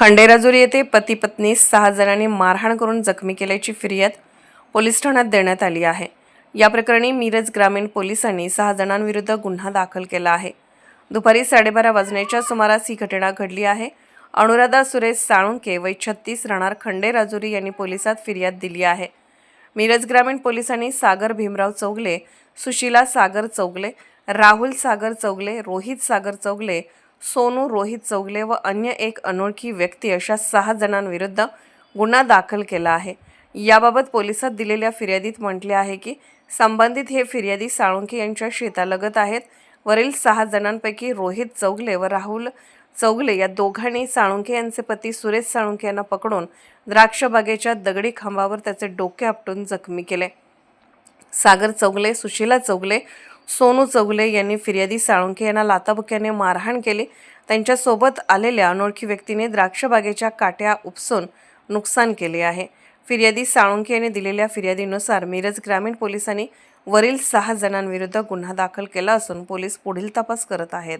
खंडेराजुरी येथे पती पत्नी सहा जणांनी मारहाण करून जखमी केल्याची फिर्याद पोलीस ठाण्यात देण्यात आली आहे. या प्रकरणी मिरज ग्रामीण पोलिसांनी सहा जणांविरुद्ध गुन्हा दाखल केला आहे. दुपारी साडेबारा वाजण्याच्या सुमारास ही घटना घडली आहे. अनुराधा सुरेश साळुंके वय छत्तीस राहणार खंडेराजुरी यांनी पोलिसात फिर्याद दिली आहे. मिरज ग्रामीण पोलिसांनी सागर भीमराव चौगले सुशीला सागर चौगले राहुल सागर चौगले रोहित सागर चौगले सोनू रोहित चौगले व अन्य एक अनोळखी व्यक्ती अशा सहा जणांविरुद्ध गुन्हा दाखल केला आहे. याबाबत पोलिसात दिलेल्या फिर्यादीत म्हटले आहे की संबंधित हे फिर्यादी साळुंखे यांच्या शेतालगत आहेत. वरील सहा जणांपैकी रोहित चौगले व राहुल चौगले या दोघांनी साळुंखे यांचे पती सुरेश साळुंखे यांना पकडून द्राक्षबागेच्या दगडी खांबावर त्याचे डोके आपटून जखमी केले. सागर चौगले सुशीला चौगले सोनू चौगले यांनी फिर्यादी साळुंखे यांना लाताबुक्याने मारहाण केली. त्यांच्यासोबत आलेल्या अनोळखी व्यक्तीने द्राक्षबागेच्या काट्या उपसून नुकसान केले आहे. फिर्यादी साळुंके यांनी दिलेल्या फिर्यादीनुसार मिरज ग्रामीण पोलिसांनी वरील सहा जणांविरुद्ध गुन्हा दाखल केला असून पोलीस पुढील तपास करत आहेत.